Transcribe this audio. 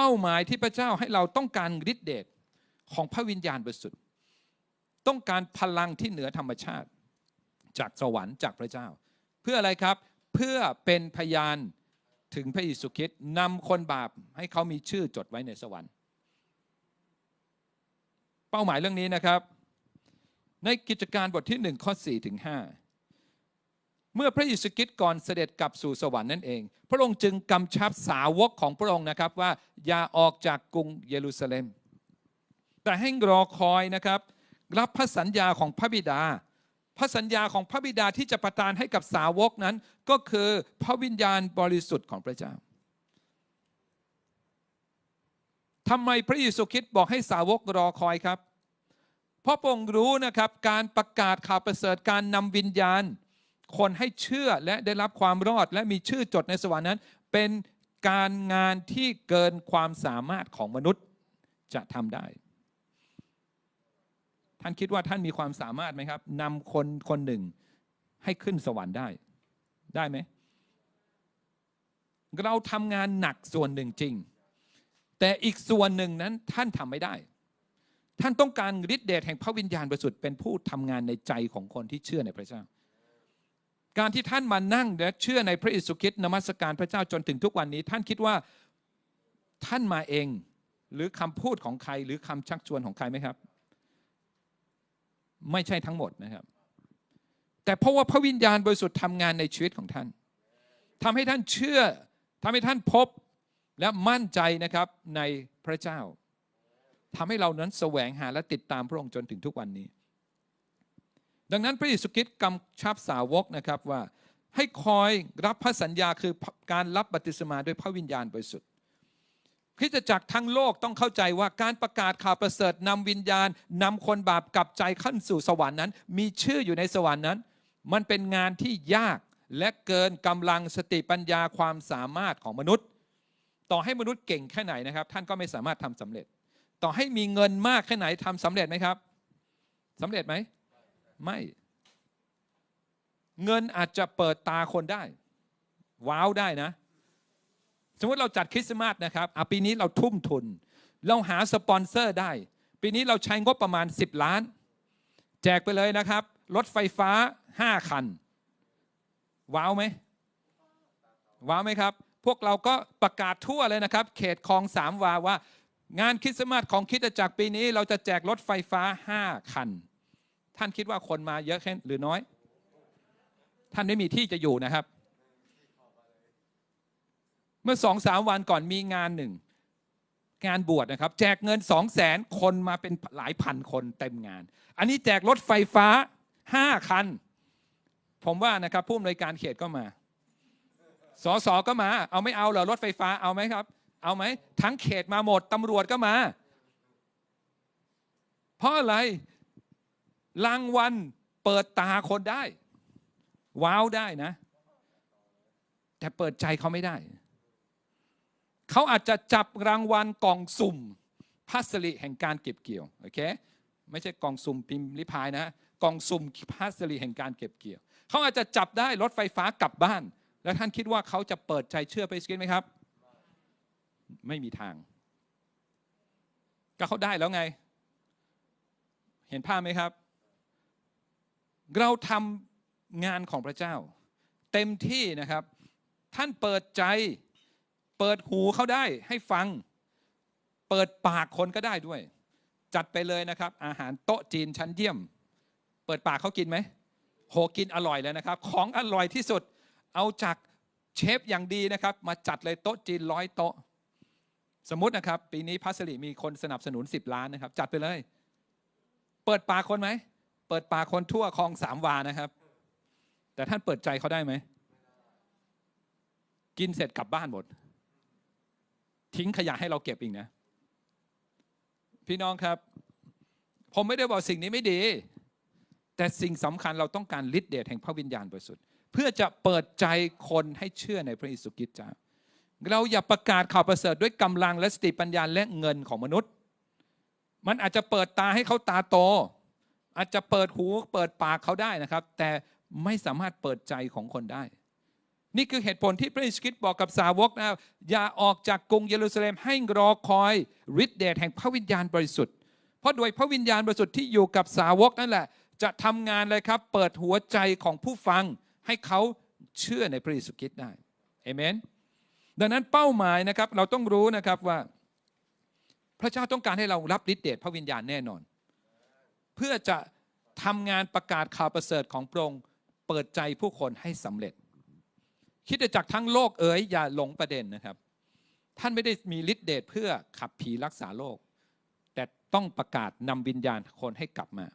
เป้าหมายที่พระเจ้าให้เราต้องการฤทธิเดชของพระวิญญาณบริสุทธิ์ต้องการพลังที่เหนือธรรมชาติ จากสวรรค์จากพระเจ้า เพื่ออะไรครับเพื่อเป็นพยานถึงพระเยซูคริสต์นำคนบาปให้เขามีชื่อจดไว้ในสวรรค์ เป้าหมายเรื่องนี้นะครับ ในกิจการบทที่ 1 ข้อ4ถึง5 เมื่อพระเยซูคริสต์ก่อนเสด็จกลับสู่สวรรค์นั่นเอง พระองค์จึงกำชับสาวกของพระองค์นะครับว่าอย่าออกจากกรุงเยรูซาเล็ม แต่ให้รอคอยนะครับ รับพระสัญญาของพระบิดา พระสัญญาของพระบิดาที่จะประทานให้กับสาวกนั้น ก็คือพระวิญญาณบริสุทธิ์ของพระเจ้าทำไมพระเยซูคริสต์บอกให้สาวกรอคอยครับ เพราะพระองค์รู้นะครับการประกาศข่าวประเสริฐการนำวิญญาณ คนให้เชื่อและได้รับความรอด และมีชื่อจดในสวรรค์นั้น เป็นการงานที่เกินความสามารถของมนุษย์จะทำได้ ท่านคิดว่าท่านมีความสามารถไหมครับนำคนคนหนึ่งให้ขึ้นสวรรค์ได้ ได้ไหม เราทำงานหนักส่วนหนึ่งจริง แต่อีกส่วนหนึ่งนั้นท่านทำไม่ได้ ท่านต้องการฤทธิเดชแห่งพระวิญญาณบริสุทธิ์เป็นผู้ทำงานในใจของคนที่เชื่อในพระเจ้า การที่ท่านมานั่งและเชื่อในพระเยซูคริสต์นมัสการพระเจ้าจนถึงทุกวันนี้ ท่านคิดว่าท่านมาเอง หรือคำพูดของใคร หรือคำชักชวนของใครไหมครับ ไม่ใช่ทั้งหมดนะครับ แต่เพราะว่าพระวิญญาณบริสุทธิ์ทำงานในชีวิตของท่านทำให้ท่านเชื่อทำให้ท่านพบและมั่นใจนะครับในพระเจ้าทำให้เรานั้นแสวงหาและติดตามพระองค์จนถึงทุกวันนี้ ดังนั้นพระเยซูคริสต์กำชับสาวกนะครับว่าให้คอยรับพระสัญญาคือการรับบัติศมาด้วยพระวิญญาณบริสุทธิ์คริสตจักรทั้งโลกต้องเข้าใจว่าการประกาศข่าวประเสริฐนำวิญญาณนำคนบาปกลับใจขั้นสู่สวรรค์นั้น มีชื่ออยู่ในสวรรค์นั้น มันเป็นงานที่ยากและเกินกำลังสติปัญญาความสามารถของมนุษย์ ต่อให้มนุษย์เก่งแค่ไหนนะครับ ท่านก็ไม่สามารถทำสำเร็จ ต่อให้มีเงินมากแค่ไหนทำสำเร็จไหมครับสำเร็จไหม ไม่ เงินอาจจะเปิดตาคนได้ ว้าวได้นะ สมมติเราจัดคริสต์มาสนะครับปีนี้เราทุ่มทุน เราหาสปอนเซอร์ได้ ปีนี้เราใช้งบประมาณ 10 ล้าน แจกไปเลยนะครับ รถไฟฟ้า 5 คัน ว้าวไหมว้าวไหมครับ พวกเราก็ประกาศทั่วเลยนะครับ เขตคลองสามวาว่างานคริสต์มาสของคริสตจักรปีนี้ เราจะแจกรถไฟฟ้า 5 คัน ท่านคิดว่าคนมาเยอะแค่หรือน้อย ท่านไม่มีที่จะอยู่นะครับ เมื่อสองสามวันก่อนมีงานหนึ่ง งานบวชนะครับ แจกเงินสองแสนคนมาเป็นหลายพันคนเต็มงาน อันนี้แจกรถไฟฟ้าห้าคัน ผมว่านะครับผู้อำนวยการเขตก็มาสสก็มา เอาไม่เอาเหรอรถไฟฟ้าเอาไหมครับ เอาไหมทั้งเขตมาหมดตำรวจก็มา เพราะอะไร รางวัลเปิดตาคนได้ ว้าวได้นะ แต่เปิดใจเขาไม่ได้ เขาอาจจะจับรางวัลกล่องสุ่มพัสริแห่งการเก็บเกี่ยวโอเคไม่ใช่กล่องสุ่มพิมพ์ลิพายนะกล่องสุ่มพัสริแห่งการเก็บเกี่ยว เขาอาจจะจับได้รถไฟฟ้ากลับบ้าน แล้วท่านคิดว่าเขาจะเปิดใจเชื่อไปสกินไหมครับ ไม่มีทาง ก็เขาได้แล้วไง เห็นภาพไหมครับ เราทำงานของพระเจ้า เต็มที่นะครับ ท่านเปิดใจ เปิดหูเขาได้ให้ฟัง เปิดปากคนก็ได้ด้วย จัดไปเลยนะครับ อาหารโต๊ะจีนชั้นเยี่ยม เปิดปากเขากินไหมโหกินอร่อยเลยนะครับ ของอร่อยที่สุด เอาจากเชฟอย่างดีนะครับ มาจัดเลยโต๊ะจีนร้อยโต๊ะ สมมตินะครับ ปีนี้พัสลีมีคนสนับสนุน 10 ล้านนะครับ จัดไปเลย เปิดปากคนไหม เปิดปากคนทั่วคลองสามวานะครับ แต่ท่านเปิดใจเขาได้ไหม กินเสร็จกลับบ้านหมด ทิ้งขยะให้เราเก็บอีกนะ พี่น้องครับ ผมไม่ได้บอกสิ่งนี้ไม่ดี แต่สิ่งสำคัญเราต้องการฤทธิ์เดชแห่งพระวิญญาณบริสุทธิ์เพื่อจะเปิดใจคนให้เชื่อในพระเยซูคริสต์เจ้าเราอย่าประกาศข่าวประเสริฐด้วยกำลังและสติปัญญาและเงินของมนุษย์ มันอาจจะเปิดตาให้เขาตาโต อาจจะเปิดหูเปิดปากเขาได้นะครับ แต่ไม่สามารถเปิดใจของคนได้ นี่คือเหตุผลที่พระเยซูคริสต์บอกกับสาวกนะอย่าออกจากกรุงเยรูซาเล็มให้รอคอยฤทธิเดชแห่งพระวิญญาณบริสุทธิ์เพราะโดยพระวิญญาณบริสุทธิ์ที่อยู่กับสาวกนั่นแหละ จะทำงานเลยครับ เปิดหัวใจของผู้ฟังให้เขาเชื่อในพระเยซูคริสต์ได้เอเมนดังนั้นเป้าหมายนะครับเราต้องรู้นะครับว่า พระเจ้าต้องการให้เรารับฤทธิเดชพระวิญญาณแน่นอน เพื่อจะทำงานประกาศข่าวประเสริฐของพระองค์เปิดใจผู้คนให้สำเร็จ คิดจากทั้งโลกเอ๋ยอย่าหลงประเด็นนะครับ ท่านไม่ได้มีฤทธิเดชเพื่อขับผีรักษาโรคแต่ต้องประกาศนำวิญญาณคนให้กลับมา